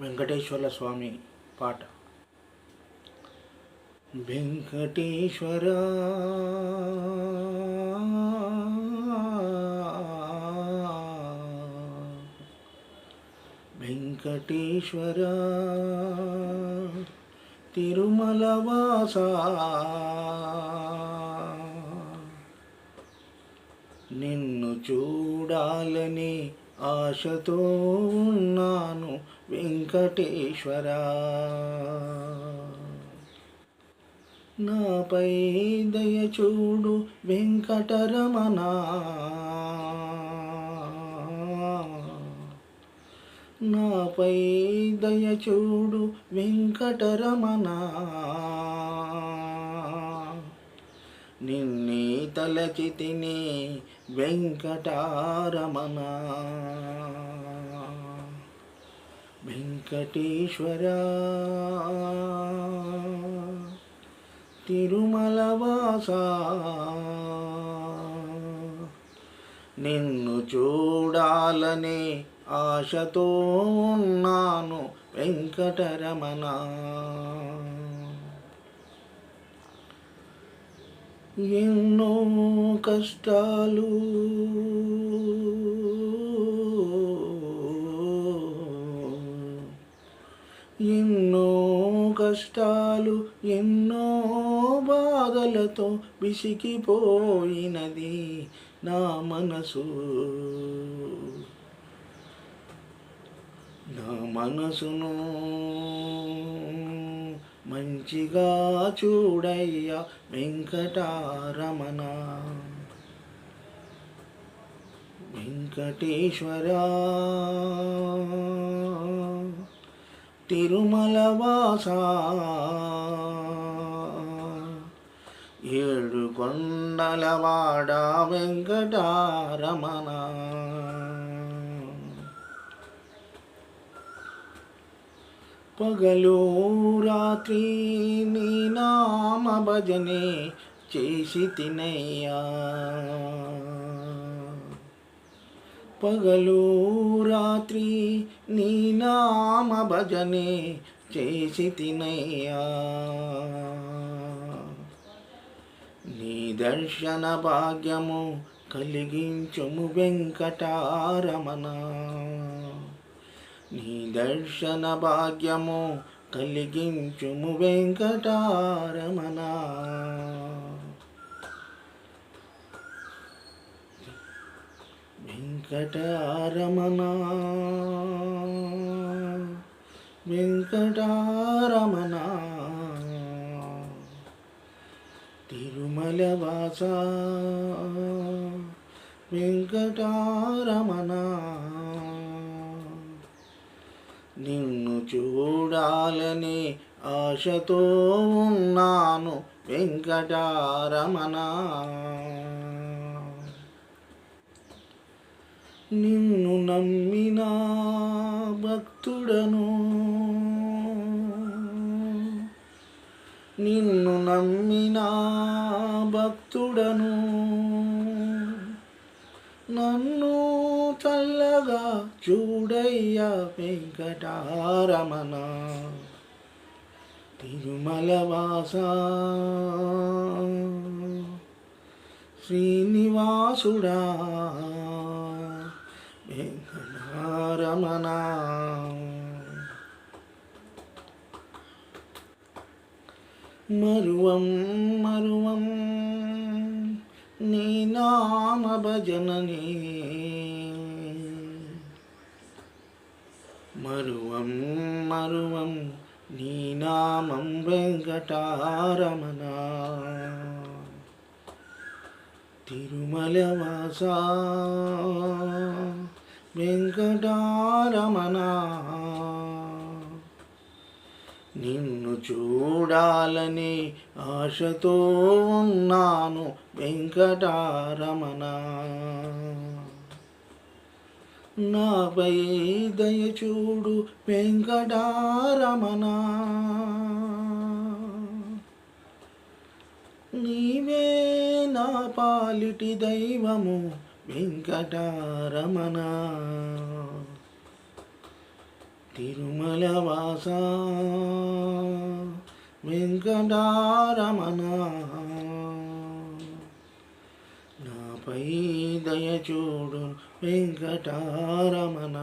వెంకటేశ్వర స్వామి పాట. వెంకటేశ్వర వెంకటేశ్వర తిరుమల వాస నిన్ను చూడాలని ఆశతో ఉన్నాను. వెంకటేశ్వర. నాపై దయచూడు వెంకటరమణ. నాపై దయచూడు వెంకటరమణ. నిన్నే తలచితిని వెంకటారమణ. వెంకటేశ్వర. తిరుమలవాస. నిన్ను చూడాలనే ఆశతో ఉన్నాను వెంకటరమణ. ఎన్నో కష్టాలు ఎన్నో కష్టాలు ఎన్నో బాధలతో విసిగిపోయినది నా మనసు. నా మనసును మంచిగా చూడయ్యా వెంకటారమణ. వెంకటేశ్వర. తిరుమల వాస ఏడు కొండలవాడ వెంకటారమణ. పగలు రాత్రి నీ నామ భజనే చేసి తినయ్యా. పగలు రాత్రి నీ నామ భజనే చేసి తినయ్యా. నీ దర్శన భాగ్యము కలిగించుము వెంకటారమణ. నీ దర్శన భాగ్యము కలిగించుము వెంకటారమణ. వెంకటారమణ. వెంకటారమణ. తిరుమల వాస. వెంకటారమణ. నిన్ను చూడాలని ఆశతో ఉన్నాను వెంకటారమణ. నిన్ను నమ్మిన భక్తుడను. నిన్ను నమ్మిన భక్తుడను. నన్ను చల్లగా చూడయ్య వెంకటారమణ. తిరుమల వాస. శ్రీనివాసుడా. వెంకటారమణ మరువం మరువం నీ నామ భజనని. మరువం మరువం నీ నామం వెంకటారమణ. తిరుమల వాసా వెంకటారమణ. నిన్ను చూడాలని ఆశతో ఉన్నాను వెంకటారమణ. నాపై దయ చూడు వెంకటారమణ. నీవే నా పాలిటి దైవము వెంకటారమణ. తిరుమల వాస. వెంకటారమణ. నాపై దయచూడు వెంకటారమణ.